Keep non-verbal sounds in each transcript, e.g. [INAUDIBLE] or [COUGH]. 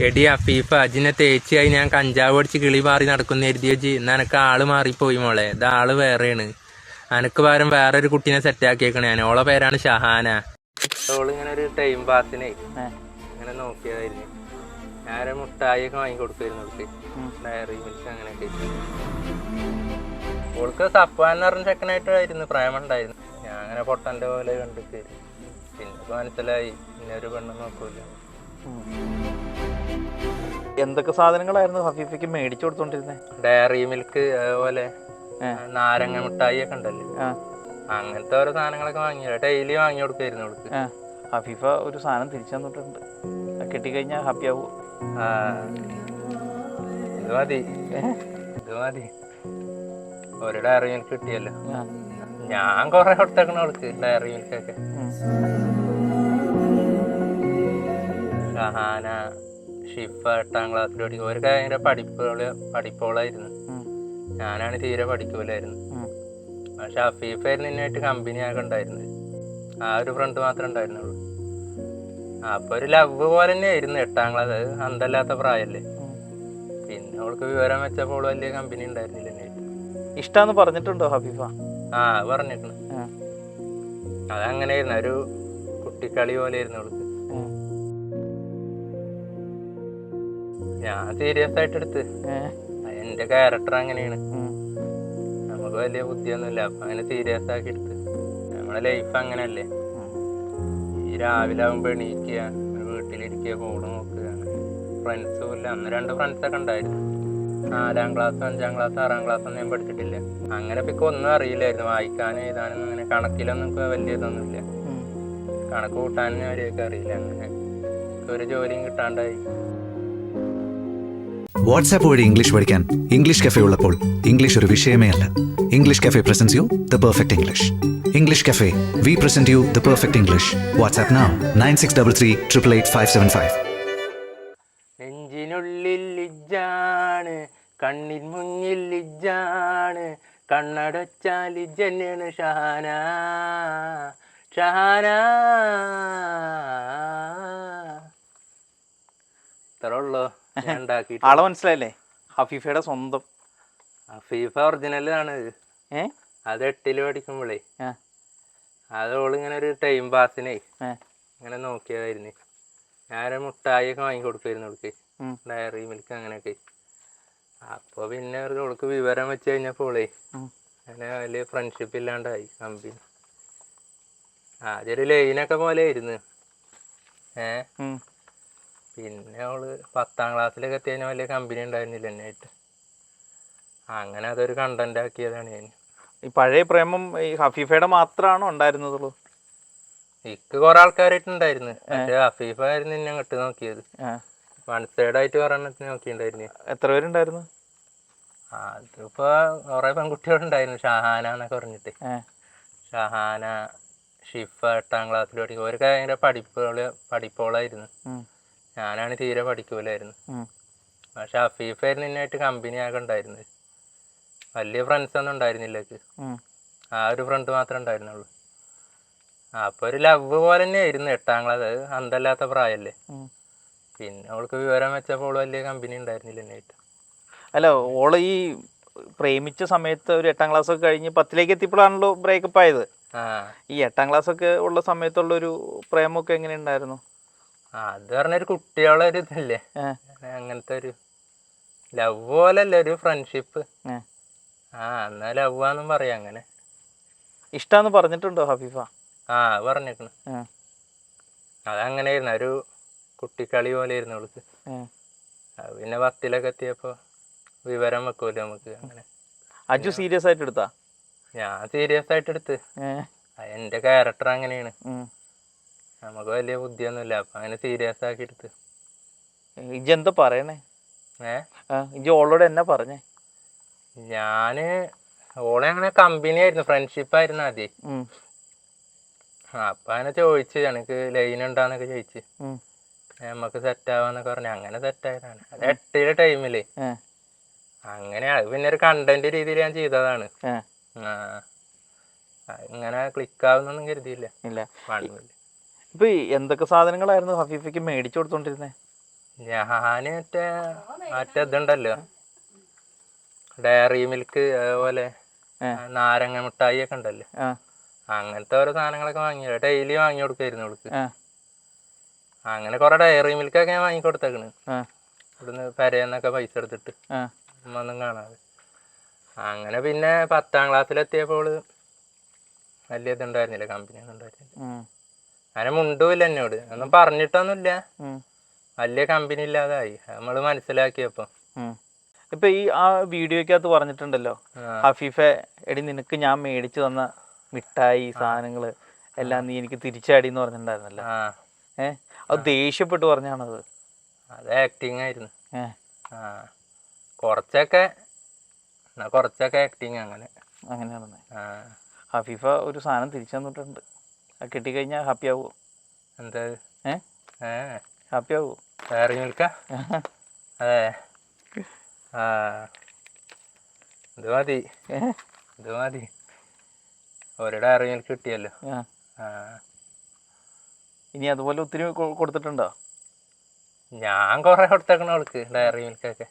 എടി അഫീഫ അജിനെ തേച്ചിയായി ഞാൻ കഞ്ചാവ് അടിച്ച് കിളി മാറി നടക്കുന്ന എഴുതിയജി ഇന്ന് എനക്ക് ആൾ മാറിപ്പോയി മോളെ. ഇത് ആൾ വേറെയാണ്. അനക്ക് പകരം വേറൊരു കുട്ടീനെ സെറ്റ് ആക്കിയേക്കണേ ഞാൻ. ഓളെ പേരാണ് ഷഹാന. ഓൾ ഇങ്ങനെ ഒരു ടൈം പാസിനെ ഇങ്ങനെ നോക്കിയതായിരുന്നു. ഞാനൊരു മുട്ടായി ഒക്കെ വാങ്ങി കൊടുക്കുമായിരുന്നു അവൾക്ക്. ഡയറി മിൽക്ക് അങ്ങനെയൊക്കെ. ഓൾക്ക് സപ്പാൻ എന്ന് പറഞ്ഞ ചെക്കനായിട്ടായിരുന്നു പ്രേമുണ്ടായിരുന്നു ഞാൻ അങ്ങനെ പൊട്ടന്റെ പോലെ കണ്ടിട്ട്. പിന്നെ മനസ്സിലായി പിന്നെ ഒരു പെണ്ണ് നോക്കൂല. എന്തൊക്കെ സാധനങ്ങളായിരുന്നു ഹഫീഫയ്ക്ക് മേടിച്ചു കൊടുത്തോണ്ടിരുന്നേ? ഡയറി മിൽക്ക് അതുപോലെ നാരങ്ങ മിഠായി ഒക്കെ ഉണ്ടല്ലോ? അങ്ങനത്തെ ഓരോ സാധനങ്ങളൊക്കെ വാങ്ങി ഡെയിലി വാങ്ങി കൊടുക്കായിരുന്നു അവൾക്ക്. ഹഫീഫ ഒരു സാധനം തിരിച്ചു തന്നിട്ടുണ്ട്. കിട്ടി കിട്ടിക്കഴിഞ്ഞാൽ ഹാപ്പി ആവും ഇത് മതി. ഇത് മതി. ഒരു ഡയറി മിൽക്ക് കിട്ടിയല്ലോ. ഞാൻ കൊറേ കൊടുത്തേക്കണ അവൾക്ക് ഡയറി മിൽക്ക് ഒക്കെ. ഷിഫ എട്ടാം ക്ലാസ്സിൽ പഠിക്കും. അവർക്ക് ഭയങ്കര പഠിപ്പുകൾ പഠിപ്പോളായിരുന്നു. ഞാനാണ് തീരെ പഠിക്കൂലായിരുന്നു. പക്ഷെ അഫീഫായിരുന്നു എന്നായിട്ട് കമ്പനി ആകെ ഉണ്ടായിരുന്നത്. ആ ഒരു ഫ്രണ്ട് മാത്രമേ ഉണ്ടായിരുന്നുള്ളൂ. അപ്പൊ ഒരു ലവ് പോലെ തന്നെ ആയിരുന്നു എട്ടാം ക്ലാസ് അത് അന്തല്ലാത്ത പ്രായമല്ലേ പിന്നെ അവൾക്ക് വിവരം വെച്ചപ്പോൾ വലിയ കമ്പനി ഉണ്ടായിരുന്നില്ല എന്നായിട്ട് ഇഷ്ടാന്ന് പറഞ്ഞിട്ടുണ്ടോ ഹബീഫ? ആ പറഞ്ഞിട്ടുണ്ട്. അതങ്ങനെയായിരുന്നു. ഒരു കുട്ടിക്കളി പോലെ ആയിരുന്നു അവൾക്ക് ഞാൻ സീരിയസ് ആയിട്ട് എടുത്ത്? എന്റെ ക്യാരക്ടർ അങ്ങനെയാണ്. നമുക്ക് വലിയ ബുദ്ധിയൊന്നുമില്ല. അപ്പൊ അങ്ങനെ സീരിയസ് ആക്കി എടുത്ത്. നമ്മുടെ ലൈഫ് അങ്ങനല്ലേ. ഈ രാവിലെ ആകുമ്പോ എണീക്കുക വീട്ടിലിരിക്കുക ഫോണ് നോക്കുക ഫ്രണ്ട്സും ഇല്ല. അന്ന് രണ്ട് ഫ്രണ്ട്സ് ഒക്കെ ഉണ്ടായിരുന്നു. നാലാം ക്ലാസ് അഞ്ചാം ക്ലാസ് ആറാം ക്ലാസ് ഒന്നും ഞാൻ പഠിച്ചിട്ടില്ല. അങ്ങനെ ഇപ്പൊ ഒന്നും അറിയില്ലായിരുന്നു. വായിക്കാനും എഴുതാനും അങ്ങനെ കണക്കിലൊന്നും ഇപ്പൊ വലിയ ഇതൊന്നുമില്ല. ഇല്ല കണക്ക് കൂട്ടാനും അവരെയൊക്കെ അറിയില്ല. അങ്ങനെ. ഒരു ജോലിയും കിട്ടാണ്ടായി. വാട്സാപ്പ് വഴി ഇംഗ്ലീഷ് പഠിക്കാൻ ഇംഗ്ലീഷ് കഫേ ഉള്ളപ്പോൾ ഇംഗ്ലീഷ് ഒരു വിഷയമേ അല്ല. English cafe presents you the perfect English English cafe we present you the perfect English WhatsApp now nine six double three triple eight five seven five നെഞ്ചിനുള്ളിൽ ലിജ്ജാണ് കണ്ണിൻ മുന്നിൽ ലിജാണ് കണ്ണടച്ചാൽ ലിജന്യാണ് ഷഹാന. ഷഹാന. ഇത്ര ഉള്ളു. ഞാൻ ഉണ്ടാക്കിയിട്ട് ആളെ മനസ്സിലായില്ലേ? ഹഫീഫയുടെ സ്വന്തം. ഹഫീഫ ഒറിജിനലാണ്. ഏ? അത് എട്ടിൽ പഠിക്കുമ്പോഴേ. അത് ഓളിങ്ങനെ ഒരു ടൈം പാസിനെ. ഇങ്ങനെ നോക്കിയതായിരുന്നു. ഞാൻ മുട്ടായി ഒക്കെ വാങ്ങി കൊടുക്കുമായിരുന്നു അവൾക്ക് ഡയറി മിൽക്ക് അങ്ങനെയൊക്കെ. അപ്പോൾ പിന്നെ അവൾക്ക് വിവരം വെച്ച് കഴിഞ്ഞപ്പോളേ. അങ്ങനെ വലിയ ഫ്രണ്ട്ഷിപ്പ് ഇല്ലാണ്ടായി കമ്പനി ആദ്യം ഒരു ലൈനൊക്കെ പോലെ ആയിരുന്നു ഏ? ഉം. പിന്നെ അവൾ പത്താം ക്ലാസ്സിലൊക്കെ എത്തിയതിന് വലിയ കമ്പനി ഉണ്ടായിരുന്നില്ല എന്നെ ആയിട്ട് അങ്ങനെ അതൊരു കണ്ടന്റ് ആക്കിയതാണ് ഞാൻ. ഈ പഴയ പ്രേമം ഈ ഹഫീഫയുടെ മാത്രമാണോ ഉണ്ടായിരുന്നതുള്ളൂ? ഇക്ക് കുറെ ആൾക്കാരായിട്ടുണ്ടായിരുന്നു. ഉണ്ടായിരുന്നു ഹഫീഫ ആയിരുന്നു എന്നെ അങ്ങോട്ട് നോക്കിയത്. വൺ സൈഡ് ആയിട്ട് കുറെ എണ്ണത്തിന് നോക്കിയിട്ടുണ്ടായിരുന്നു. എത്ര പേരുണ്ടായിരുന്നു? അതിപ്പോ കുറെ പെൺകുട്ടികളുണ്ടായിരുന്നു. ഷഹാന എന്നൊക്കെ പറഞ്ഞിട്ട്. ഷഹാന ഷിഫ എട്ടാം ക്ലാസ്സിൽ പഠിക്കും. ഒരു ഭയങ്കര പഠിപ്പോളായിരുന്നു. ഉം. ഞാനാണ് തീരെ പഠിക്കൂലായിരുന്നു. പക്ഷെ അഫീഫായിരുന്നു എന്നെ കമ്പനി ആകെ ഉണ്ടായിരുന്നത്. വലിയ ഫ്രണ്ട്സ് ഒന്നും ഉണ്ടായിരുന്നില്ല ആ ഒരു ഫ്രണ്ട് മാത്രമേ ഉണ്ടായിരുന്നുള്ളൂ. അപ്പൊ ഒരു ലവ് പോലെ തന്നെ ആയിരുന്നു എട്ടാം ക്ലാസ് അത് അന്തല്ലാത്ത പ്രായമല്ലേ പിന്നെ അവൾക്ക് വിവരം വെച്ചപ്പോൾ വലിയ കമ്പനി ഉണ്ടായിരുന്നില്ല എന്നായിട്ട് അല്ല ഓൾ ഈ പ്രേമിച്ച സമയത്ത് ഒരു എട്ടാം ക്ലാസ് ഒക്കെ കഴിഞ്ഞ് പത്തിലേക്ക് എത്തിയപ്പോഴാണല്ലോ ബ്രേക്കപ്പ് ആയത്. ആ. ഈ എട്ടാം ക്ലാസ് ഒക്കെ ഉള്ള സമയത്തുള്ള ഒരു പ്രേമൊക്കെ എങ്ങനെ ഉണ്ടായിരുന്നു? അത് പറഞ്ഞൊരു കുട്ടികളെ ഒരു ഇതല്ലേ? അങ്ങനത്തെ ഒരു ലവ് പോലല്ലേ ഒരു ഫ്രണ്ട്ഷിപ്പ് ആ. എന്നാ ലവ് ആന്നും പറയാം അങ്ങനെ. ഇഷ്ടാന്ന് പറഞ്ഞിട്ടുണ്ടോ ഹബീഫ ആ പറഞ്ഞിട്ടുണ്ട് അതങ്ങനെ അതങ്ങനെയായിരുന്നു ഒരു കുട്ടിക്കളി പോലെ ആയിരുന്നു അവൾക്ക് പിന്നെ പത്തിലൊക്കെ എത്തിയപ്പോ വിവരം വെക്കൂല്ലോ നമുക്ക് അങ്ങനെ. അജു സീരിയസ് ആയിട്ട് എടുത്താ? ഞാൻ സീരിയസ് ആയിട്ട് എടുത്ത്. എന്റെ ക്യാരക്ടർ അങ്ങനെയാണ്. നമുക്ക് വലിയ ബുദ്ധിയൊന്നുമില്ല. അപ്പൊ അങ്ങനെ സീരിയസ് ആക്കി എടുത്ത് ഇജ് എന്താ പറയണേ? ഏ? ഇജ് ഓളോട് എന്നാ പറഞ്ഞേ? ഞാൻ ഓളെ അങ്ങനെ കമ്പനി ആയിരുന്നു. ഫ്രണ്ട്ഷിപ്പ് ആയിരുന്നു ആദ്യം. അപ്പൊ അങ്ങനെ ചോദിച്ചു എനിക്ക് ലൈൻ ഉണ്ടാന്നൊക്കെ ചോദിച്ചു. നമ്മക്ക് നമുക്ക് സെറ്റ് ആവാന്നൊക്കെ പറഞ്ഞു. അങ്ങനെ സെറ്റ് ആയതാണ്. അത് എട്ടിലെ ടൈമിൽ അങ്ങനെ അത് പിന്നെ ഒരു കണ്ടന്റ് രീതിയിൽ ഞാൻ ചെയ്തതാണ്. ആ. ഇങ്ങനെ ക്ലിക്ക് ആവുന്നൊന്നും കരുതിയില്ല. ഇല്ല. ഇപ്പൊ എന്തൊക്കെ സാധനങ്ങളായിരുന്നു ഹഫീഫയ്ക്ക് മേടിച്ചു കൊടുത്തോണ്ടിരുന്നേ? ഞാൻ മറ്റേ മറ്റേ ഇതുണ്ടല്ലോ. ഡയറി മിൽക്ക് അതുപോലെ നാരങ്ങ മിഠായി ഒക്കെ ഉണ്ടല്ലോ. അങ്ങനത്തെ ഓരോ സാധനങ്ങളൊക്കെ വാങ്ങി ഡെയിലി വാങ്ങി കൊടുക്കായിരുന്നു അവൾക്ക്. അങ്ങനെ കൊറേ ഡയറി മിൽക്കൊക്കെ ഞാൻ വാങ്ങി കൊടുത്തേക്കണ്. ഇവിടുന്ന് പെരയെന്നൊക്കെ പൈസ എടുത്തിട്ട്. ഒന്നും കാണാതെ. അങ്ങനെ പിന്നെ പത്താം ക്ലാസ്സിലെത്തിയപ്പോൾ വലിയ ഇതുണ്ടായിരുന്നില്ല കമ്പനി ഒന്നും ഉണ്ടായിരുന്നില്ല. അങ്ങനെ മുണ്ടുമില്ല എന്നോട്. ഒന്നും പറഞ്ഞിട്ടൊന്നുമില്ല. വലിയ കമ്പനി ഇല്ലാതായി. നമ്മൾ മനസ്സിലാക്കിയപ്പോ. ഇപ്പൊ ഈ ആ വീഡിയോക്കകത്ത് പറഞ്ഞിട്ടുണ്ടല്ലോ ഹഫീഫ എടി നിനക്ക് ഞാൻ മേടിച്ചു തന്ന മിഠായി സാധനങ്ങൾ എല്ലാം നീ എനിക്ക് തിരിച്ചാടി എന്ന് പറഞ്ഞിട്ടുണ്ടായിരുന്നല്ലോ ഏഹ് അത് ദേഷ്യപ്പെട്ട് പറഞ്ഞാണത്. അത് ആക്ടിങ് ആയിരുന്നു. കൊറച്ചൊക്കെ കുറച്ചൊക്കെ ആക്ടിങ് അങ്ങനെ. അങ്ങനെയാണ് ഹഫീഫ ഒരു സാധനം തിരിച്ചു തന്നിട്ടുണ്ട്. അത് കിട്ടിക്കഴിഞ്ഞാൽ ഹാപ്പി ആവുമോ എന്താ ഏ? ഹാപ്പി ആവുമോ വേറെ നിൽക്ക അതെ. ആ. ഇത് മതി. ഇത് മതി. ഒരു ഡയറി മിൽക്ക് കിട്ടിയല്ലോ. ആ. ഇനി അതുപോലെ ഒത്തിരി കൊടുത്തിട്ടുണ്ടോ? ഞാൻ കൊറേ കൊടുത്തേക്കണ അവൾക്ക് ഡയറി മിൽക്കൊക്കെ.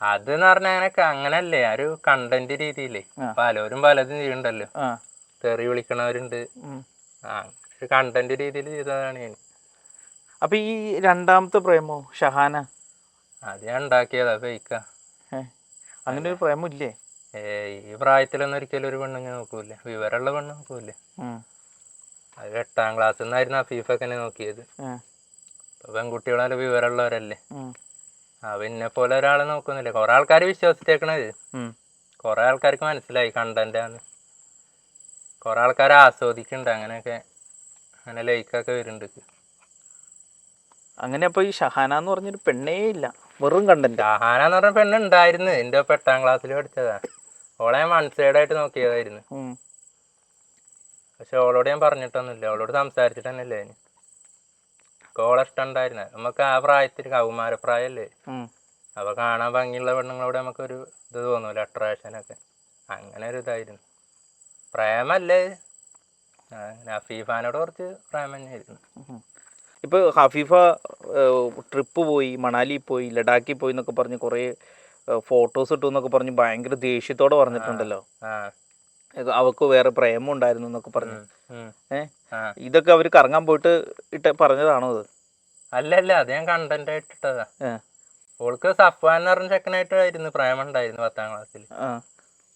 അത് എന്ന് പറഞ്ഞാൽ അങ്ങനെ അങ്ങനല്ലേ. ഒരു കണ്ടന്റ് രീതിയിലേ. പലരും പലതും ചെയ്യണ്ടല്ലോ. തെറി വിളിക്കണവരുണ്ട്. ഒരു കണ്ടന്റ് രീതിയിൽ ചെയ്തതാണ് ഞാൻ. അപ്പൊ ഈ രണ്ടാമത്തെ പ്രേമോ ഷഹാന? അത് ഞാൻ ഉണ്ടാക്കിയതാ ഫേക്ക അങ്ങനെ ഒരു പ്രേമം ഇല്ലേ? ഏ ഈ പ്രായത്തിലൊന്നും ഒരിക്കലും ഒരു പെണ്ണുങ്ങ നോക്കൂല വിവരമുള്ള പെണ്ണ് നോക്കൂല. അത് എട്ടാം ക്ലാസ്സിൽ നിന്നായിരുന്നു അഫീഫൊക്കെ നോക്കിയത്. ഇപ്പൊ പെൺകുട്ടികളെ വിവരമുള്ളവരല്ലേ. പിന്നെ പോലെ ഒരാളെ നോക്കുന്നില്ല. കുറെ ആൾക്കാർ വിശ്വസിച്ചേക്കണത്. കൊറേ ആൾക്കാർക്ക് മനസ്സിലായി കണ്ടന്റാന്ന് കുറെ ആൾക്കാർ ആസ്വദിക്കുന്നുണ്ട് അങ്ങനെയൊക്കെ അങ്ങനെ ലൈക്കൊക്കെ വരുന്നുണ്ട്. അങ്ങനെ അപ്പൊ ഈ ഷഹാന എന്ന് പറഞ്ഞൊരു പെണ്ണേ ഇല്ല. വെറും കണ്ടന്റ് ഷഹാന എന്ന് പറഞ്ഞ പെണ്ണ് ഉണ്ടായിരുന്നു. എന്റെ എട്ടാം ക്ലാസ്സിൽ പഠിച്ചതാ. ഓളെ ഞാൻ വൺ സൈഡായിട്ട് നോക്കിയതായിരുന്നു. പക്ഷെ ഓളോട് ഞാൻ പറഞ്ഞിട്ടൊന്നുമില്ല. ഓളോട് സംസാരിച്ചിട്ട് തന്നെ അല്ലേ ഓളെ ഇഷ്ടം ഉണ്ടായിരുന്ന. നമുക്ക് ആ പ്രായത്തിൽ കൗമാരപ്രായല്ലേ അപ്പൊ കാണാൻ ഭംഗിയുള്ള പെണ്ണുങ്ങളോട് നമുക്കൊരു ഇത് തോന്നൂല. അട്രാക്ഷനൊക്കെ അങ്ങനെ ഒരു ഇതായിരുന്നു. പ്രേമല്ലേ? ഹഫീഫാനോട് കുറച്ച് പ്രേമം തന്നെയായിരുന്നു. ഇപ്പൊ ഹഫീഫ ട്രിപ്പ് പോയി മണാലി പോയി ലഡാക്കിൽ പോയി എന്നൊക്കെ പറഞ്ഞ് കുറേ ഫോട്ടോസ് ഇട്ടു എന്നൊക്കെ പറഞ്ഞ് ഭയങ്കര ദേഷ്യത്തോടെ പറഞ്ഞിട്ടുണ്ടല്ലോ. അവക്ക് വേറെ പ്രേമം ഉണ്ടായിരുന്നു എന്നൊക്കെ പറഞ്ഞു. ഉം, ഉം. ഏ ആ. ഇതൊക്കെ അവർ കറങ്ങാൻ പോയിട്ട് ഇട്ട് പറഞ്ഞതാണോ അത്? അല്ല അല്ല അത് ഞാൻ കണ്ടന്റ് ആയിട്ട് ഇട്ടതാ. ഓൾക്ക് സഫ്വാൻ എന്ന് പറഞ്ഞ ചെക്കനായിട്ടായിരുന്നു പ്രേമം ഉണ്ടായിരുന്നു പത്താം ക്ലാസ്സിൽ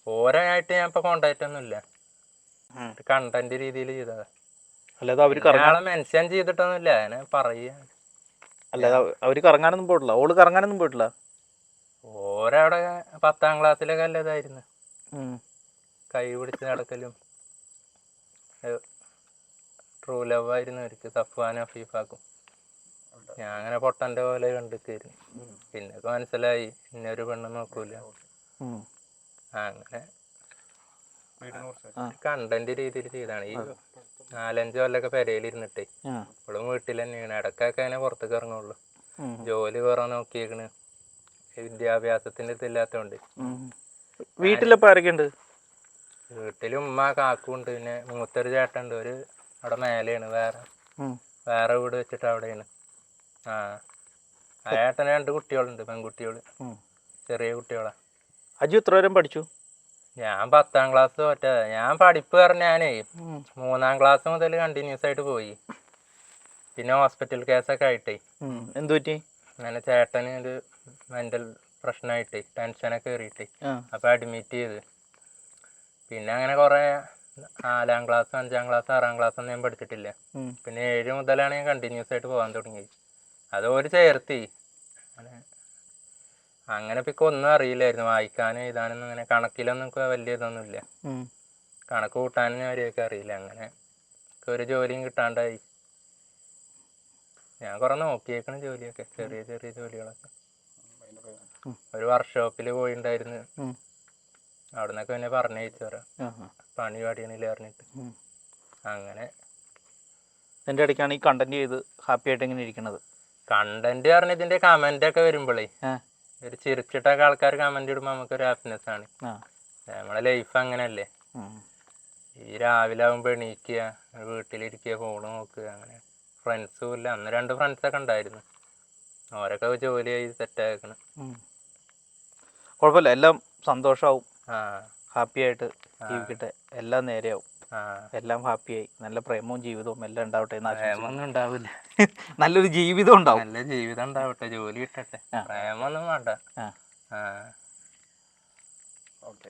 ഓരോ ആയിട്ട് ഞാൻ ഇപ്പൊ കോണ്ടാക്ട് ഒന്നുമില്ല. ഉം. കണ്ടന്റ് രീതിയിൽ ചെയ്തതാ. അല്ലാതെ അവർ കറങ്ങാൻ മെൻഷൻ ചെയ്തിട്ടൊന്നുമില്ല. അങ്ങനെ പറയുക. അല്ലാതെ അവ- അവർ കറങ്ങാനൊന്നും പോയിട്ടില്ല. ഓൾ കറങ്ങാനൊന്നും പോയിട്ടില്ല? ഓരവിടെ പത്താം ക്ലാസ്സിലൊക്കെ അല്ലതായിരുന്നു. കൈ പിടിച്ച് നടക്കലും. ട്രൂ ലവ് ആയിരുന്നു അവർക്ക്. സഫ്വാനും അഫീഫാക്കും. ഞാൻ അങ്ങനെ പൊട്ടന്റെ പോലെ കണ്ടിക്കായിരുന്നു പിന്നെ മനസ്സിലായി. ഇന്നൊരു പെണ്ണ് നോക്കൂല. അങ്ങനെ. കണ്ടന്റ് രീതിയിൽ ചെയ്താണ്. ഈ നാലഞ്ച് കൊല്ലൊക്കെ പെരയിലിരുന്നിട്ടേ ഇരുന്നിട്ട് ഇപ്പോഴും വീട്ടിൽ തന്നെയാണ് ഇടക്കൊക്കെ അതിനെ പുറത്തേക്ക് ഇറങ്ങുള്ളൂ. ജോലി കുറെ നോക്കിയേക്കണ്. വിദ്യാഭ്യാസത്തിന്റെ ഇതില്ലാത്തോണ്ട്. വീട്ടിലിപ്പോ ആരൊക്കെയുണ്ട്? വീട്ടിൽ ഉമ്മ കാക്കുണ്ട് പിന്നെ മൂത്തൊരു ചേട്ടുണ്ട് ഒരു അവിടെ മേലെയാണ്. വേറെ. വേറെ വീട് വെച്ചിട്ട് അവിടെയാണ്. ആ. ആ ചേട്ടന് രണ്ട് കുട്ടികളുണ്ട്. പെൺകുട്ടികൾ ചെറിയ കുട്ടികളാ. അജു എത്ര വരെ പഠിച്ചു? ഞാൻ പത്താം ക്ലാസ് തോറ്റതാ ഞാൻ പഠിപ്പ് പറഞ്ഞാനേ. മൂന്നാം ക്ലാസ് മുതൽ കണ്ടിന്യൂസ് ആയിട്ട് പോയി. പിന്നെ ഹോസ്പിറ്റൽ കേസൊക്കെ ആയിട്ടേ. എന്ത് പറ്റി? അങ്ങനെ ചേട്ടന് ഒരു മെന്റൽ പ്രശ്നമായിട്ടേ ടെൻഷനൊക്കെ കയറിയിട്ടേ അപ്പൊ അഡ്മിറ്റ് ചെയ്ത്. പിന്നെ അങ്ങനെ കുറെ നാലാം ക്ലാസ് അഞ്ചാം ക്ലാസ് ആറാം ക്ലാസ് ഒന്നും ഞാൻ പഠിച്ചിട്ടില്ല. പിന്നെ ഏഴ് മുതലാണ് ഞാൻ കണ്ടിന്യൂസ് ആയിട്ട് പോകാൻ തുടങ്ങിയത്. അത് ഒരു ചേർത്തി. അങ്ങനെ ഇപ്പൊ ഒന്നും അറിയില്ലായിരുന്നു. വായിക്കാനും എഴുതാനൊന്നും അങ്ങനെ കണക്കിലൊന്നും വലിയ ഇതൊന്നുമില്ല ഇല്ല കണക്ക് കൂട്ടാനും അവരെയൊക്കെ അറിയില്ല. അങ്ങനെ ഒരു ജോലിയും കിട്ടാണ്ടായി. ഞാൻ കുറെ നോക്കിയേക്കണ ജോലിയൊക്കെ ചെറിയ ചെറിയ ജോലികളൊക്കെ. ഒരു വർക്ക്ഷോപ്പിൽ പോയിണ്ടായിരുന്നു. ഉം. അവിടെ നിന്നൊക്കെ എന്നെ പറഞ്ഞയച്ചു ആ. പണി പടിയണില്ല പറഞ്ഞിട്ട്. അങ്ങനെ എന്റെ ഇടയ്ക്കാണ് ഈ കണ്ടന്റ് ചെയ്ത് ഹാപ്പി ആയിട്ട് ഇങ്ങനെ ഇരിക്കണത്. കണ്ടന്റ് പറഞ്ഞ ഇതിന്റെ കമന്റ് ഒക്കെ വരുമ്പോഴേ ആ. ഒരു ചിരിച്ചിട്ടൊക്കെ ആൾക്കാർ കമന്റ് ഇടുമ്പോൾ നമുക്കൊരു ഹാപ്പിനെസ് ആണ്. നമ്മളെ ലൈഫ് അങ്ങനല്ലേ. ഈ രാവിലെ ആകുമ്പോൾ എണീക്കുക വീട്ടിലിരിക്കുക ഫോൺ നോക്കുക അങ്ങനെ. ഫ്രണ്ട്സും ഇല്ല. അന്ന് രണ്ട് ഫ്രണ്ട്സൊക്കെ ഉണ്ടായിരുന്നു. ഓരൊക്കെ ജോലിയായി സെറ്റാക്കണം. കുഴപ്പമില്ല. എല്ലാം സന്തോഷമാവും ഹാപ്പി ആയിട്ട് ജീവിക്കട്ടെ. എല്ലാം നേരെയാവും. എല്ലാം ഹാപ്പിയായി നല്ല പ്രേമവും ജീവിതവും എല്ലാം ഉണ്ടാവട്ടെ. പ്രേമൊന്നും ഉണ്ടാവില്ല. [LAUGHS] നല്ലൊരു ജീവിതം ഉണ്ടാവും. നല്ല ജീവിതം ഉണ്ടാവട്ടെ ജോലി കിട്ടട്ടെ. പ്രേമൊന്നും വേണ്ട. ഓക്കെ.